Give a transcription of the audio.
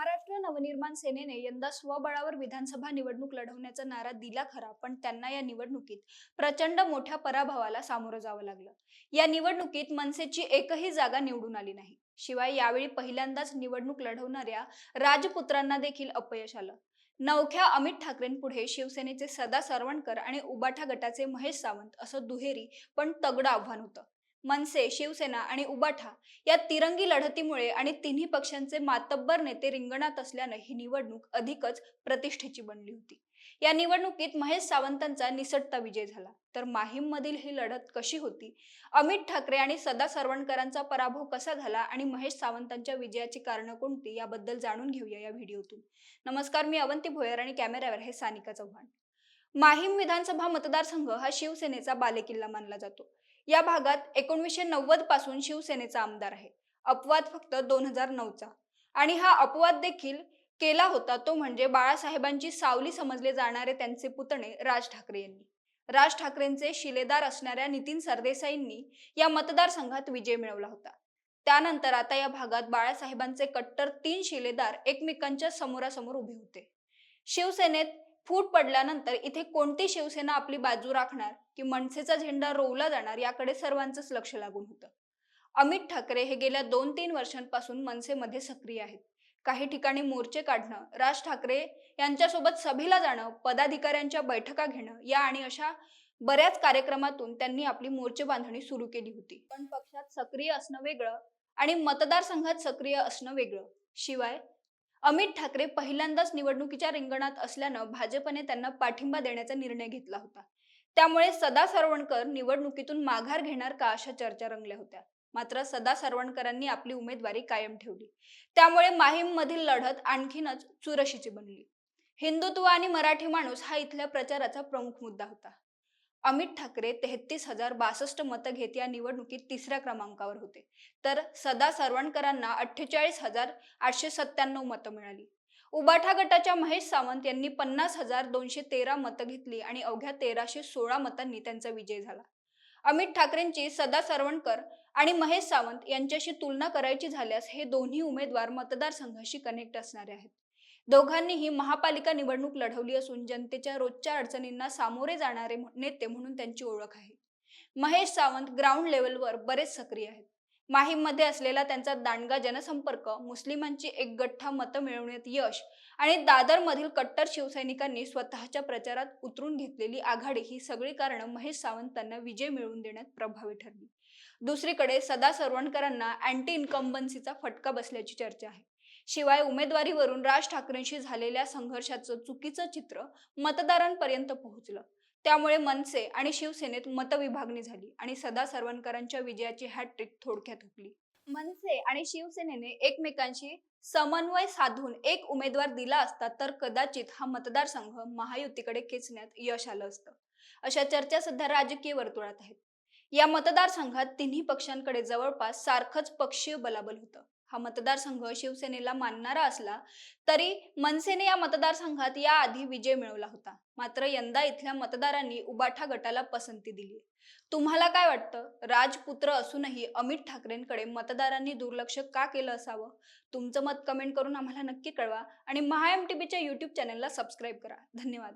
महाराष्ट्र नवनिर्माण सेनेने यंदा स्वबळावर विधानसभा निवडणूक लढवण्याचा नारा दिला खरा पण त्यांना या निवडणुकीत प्रचंड मोठ्या पराभवाला सामोरं जावं लागलं. या निवडणुकीत मनसेची एकही जागा निवडून आली नाही. शिवाय यावेळी पहिल्यांदाच निवडणूक लढवणाऱ्या राजपुत्रांना देखील अपयश आलं. नवख्या अमित ठाकरेंपुढे शिवसेनेचे सदा सरवणकर आणि उबाठा गटाचे महेश सावंत असं दुहेरी पण तगडं आव्हान होतं. मनसे शिवसेना आणि उबाठा या तिरंगी लढतीमुळे आणि तिन्ही पक्षांचे मातब्बर नेते रिंगणात असल्यानं ही निवडणूक अधिकच प्रतिष्ठेची बनली होती. या निवडणुकीत महेश सावंतांचा निसटता विजय झाला. तर माहीम मधील ही लढत कशी होती? अमित ठाकरे आणि सदा सरवणकरांचा पराभव कसा झाला आणि महेश सावंतांच्या विजयाची कारणं कोणती? याबद्दल जाणून घेऊया या व्हिडिओतून. नमस्कार मी अवंती भोयर आणि कॅमेऱ्यावर हे सानिका चव्हाण. माहीम विधानसभा मतदारसंघ हा शिवसेनेचा बालेकिल्ला मानला जातो. या भागात एकोणीसशे नव्वदपासून शिवसेनेचा आमदार आहे. अपवाद फक्त दोन हजार नऊचा. आणि हा अपवाद देखील केला होता तो म्हणजे बाळासाहेबांची सावली समजले जाणारे त्यांचे पुतणे राज ठाकरे यांनी. राज ठाकरेंचे शिलेदार असणाऱ्या नितीन सरदेसाईंनी या मतदारसंघात विजय मिळवला होता. त्यानंतर आता या भागात बाळासाहेबांचे कट्टर तीन शिलेदार एकमेकांच्या समोरासमोर उभे होते. शिवसेनेत फूट पडल्यानंतर इथे कोणती शिवसेना आपली बाजू राखणार? की मनसेचा झेंडा रोवला जाणार याकडे सर्वांचंच लक्ष लागून होतं. अमित ठाकरे हे गेल्या दोन तीन वर्षांपासून मनसेमध्ये सक्रिय आहेत. काही ठिकाणी मोर्चे काढणं राज ठाकरे यांच्यासोबत सभेला जाणं पदाधिकाऱ्यांच्या बैठका घेणं या आणि अशा बऱ्याच कार्यक्रमातून त्यांनी आपली मोर्चे बांधणी सुरू केली होती. पण पक्षात सक्रिय असणं वेगळं आणि मतदारसंघात सक्रिय असणं वेगळं. शिवाय अमित ठाकरे पहिल्यांदाच निवडणुकीच्या रिंगणात असल्यानं भाजपने त्यांना पाठिंबा देण्याचा निर्णय घेतला होता. त्यामुळे सदा सरवणकर निवडणुकीतून माघार घेणार का अशा चर्चा रंगल्या होत्या. मात्र सदा सरवणकरांनी आपली उमेदवारी कायम ठेवली. त्यामुळे माहीम मधील लढत आणखीनच चुरशीची बनली. हिंदुत्व आणि मराठी माणूस हा इथल्या प्रचाराचा प्रमुख मुद्दा होता. अमित ठाकरे तेहतीस हजार बासष्ट मतं घेत या निवडणुकीत तिसऱ्या क्रमांकावर होते. तर सदा सरवणकरांना अठ्ठेचाळीस हजार आठशे सत्त्याण्णव मतं मिळाली. उबाठा गटाच्या महेश सावंत यांनी पन्नास हजार दोनशे तेरा मतं घेतली आणि अवघ्या तेराशे सोळा मतांनी त्यांचा विजय झाला. अमित ठाकरेंची सदा सरवणकर आणि महेश सावंत यांच्याशी तुलना करायची झाल्यास हे दोन्ही उमेदवार मतदारसंघाशी कनेक्ट असणारे आहेत. दोघांनीही महापालिका निवडणूक लढवली असून जनतेच्या रोजच्या अडचणींना सामोरे जाणारे नेते म्हणून त्यांची ओळख आहे. महेश सावंत ग्राउंड लेवलवर बरेच सक्रिय आहेत. माहीममध्ये असलेला त्यांचा दांडगा जनसंपर्क मुस्लिमांची एक गठ्ठा मतं मिळवण्यात यश आणि दादरमधील कट्टर शिवसैनिकांनी स्वतःच्या प्रचारात उतरून घेतलेली आघाडी ही सगळी कारणं महेश सावंतांना विजय मिळवून देण्यात प्रभावी ठरली. दुसरीकडे सदा सरवणकरांना अँटी इन्कम्बन्सीचा फटका बसल्याची चर्चा आहे. शिवाय उमेदवारीवरून राज ठाकरेंशी झालेल्या संघर्षाचं चुकीचं चित्र मतदारांपर्यंत पोहोचलं. त्यामुळे मनसे आणि शिवसेनेत मतविभागणी झाली आणि सदा सरवणकरांच्या विजयाची हॅट्रिक थोडक्यात हुकली. मनसे आणि शिवसेनेने एकमेकांशी समन्वय साधून एक उमेदवार दिला असता तर कदाचित हा मतदारसंघ महायुतीकडे खेचण्यात यश आलं असतं. अशा चर्चा सध्या राजकीय वर्तुळात आहेत. या मतदारसंघात तिन्ही पक्षांकडे जवळपास सारखंच पक्षीय बलाबल होतं. हा मतदारसंघ शिवसेनेला मानणारा असला तरी मनसेने या मतदारसंघात याआधी विजय मिळवला होता. मात्र यंदा इथल्या मतदारांनी उबाठा गटाला पसंती दिली. तुम्हाला काय वाटतं? राजपुत्र असूनही अमित ठाकरेंकडे मतदारांनी दुर्लक्ष का केलं असावं? तुमचं मत कमेंट करून आम्हाला नक्की कळवा आणि महा एम टीव्हीच्या युट्यूब चॅनलला सबस्क्राईब करा. धन्यवाद.